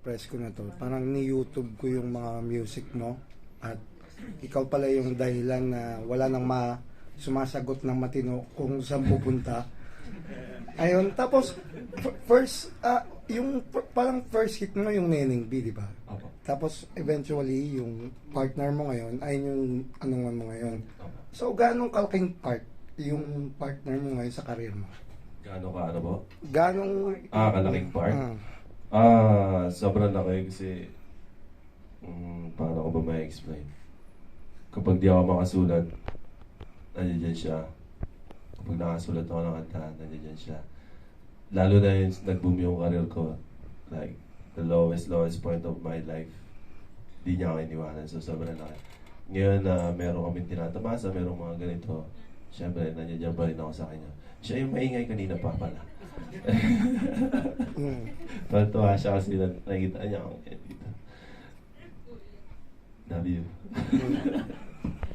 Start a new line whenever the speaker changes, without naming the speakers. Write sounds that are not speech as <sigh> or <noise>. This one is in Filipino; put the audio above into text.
press ko na to. Parang ni-YouTube ko yung mga music mo at ikaw pala yung dahilan na wala nang ma sumasagot ng matino kung saan pupunta. Ayun, tapos first ah, yung parang first hit mo yung Neneng B, di ba?
Opo.
Tapos eventually yung partner mo ngayon ay yung anong mo ngayon.
Opo.
So ganong kalaking part yung partner mo ngayon sa karir mo?
Gaano ka ano po?
Ganong
Ah, kalaking part?
Ah.
Ah, sobrang laki kasi mm, paano ko ba ma-explain? Kapag di ako makasulat, nandiyan siya. Kapag nakasulat ako ng kanta, nandiyan siya. Lalo na yung nag-boom yung career ko. Like, the lowest, lowest point of my life. Di niya ako iniwanan. So, sobrang laki. Ngayon na meron kami tinatamasa, meron mga ganito. Siyempre, nandiyan pa rin ako sa kanya. Siya yung maingay kanina pa pala. <laughs> Natuwa siya kasi na- nakita niya ako. Love you. <laughs>